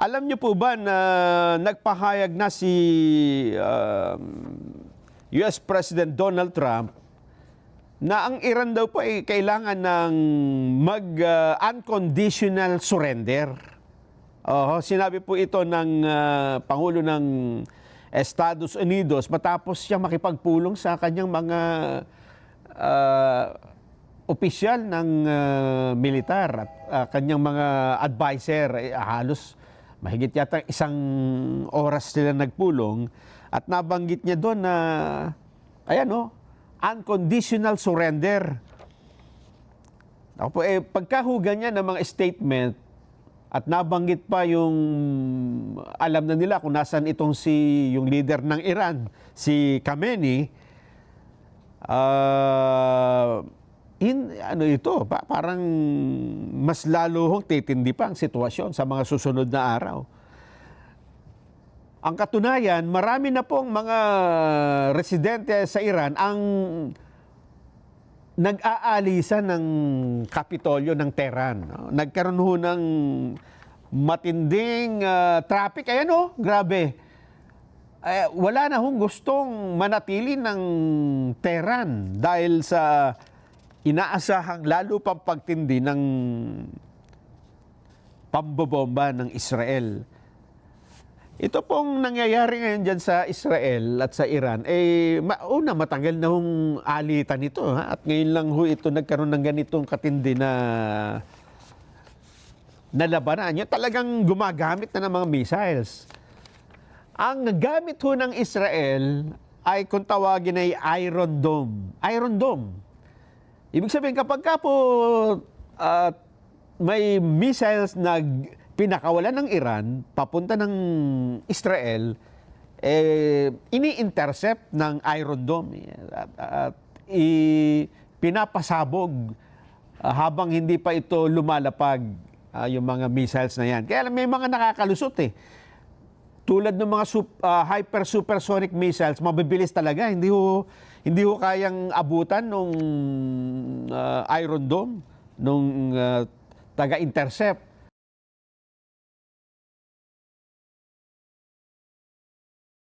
Alam niyo po ba na nagpahayag na si um, US President Donald Trump na ang Iran daw po ay kailangan ng mag-unconditional surrender. Oo, sinabi po ito ng ah, Pangulo ng Estados Unidos matapos siya makipagpulong sa kanyang mga ah, opisyal ng ah, militar at ah, kanyang mga advisor. Eh, halos mahigit yata isang oras sila nagpulong at nabanggit niya doon na ayan oh, unconditional surrender. Ako po, eh, pagkahugan niya ng mga statement at nabanggit pa yung alam na nila kung nasan itong si yung leader ng Iran, si Khamenei, ah, in, ano ito, pa- parang mas lalo hong titindi pa ang sitwasyon sa mga susunod na araw. Ang katunayan, marami na pong mga residente sa Iran ang nag-aalisa ng Kapitolyo ng Tehran. Nagkaroon ho ng matinding ah, traffic. Ayan oh, grabe. Eh, wala na hong gustong manatili ng Tehran dahil sa inaasahang lalo pang pagtindi ng pambobomba ng Israel. Ito pong nangyayari ngayon dyan sa Israel at sa Iran, eh, una, matagal na hong alitan ito. Ha? At ngayon lang ho ito nagkaroon ng ganitong katindi na na labanan. Yung talagang gumagamit na ng mga missiles. Ang gamit ho ng Israel ay kung tawagin ay Iron Dome. Iron Dome. Ibig sabihin, kapag ka po ah, may missiles na pinakawalan ng Iran, papunta ng Israel, eh, ini-intercept ng Iron Dome. At, at i- pinapasabog ah, habang hindi pa ito lumalapag ah, yung mga missiles na yan. Kaya may mga nakakalusot eh tulad ng mga sup- ah, hyper supersonic missiles, mabibilis talaga. Hindi ho hindi ho kayang abutan nung ah, Iron Dome, nung ah, taga-intercept.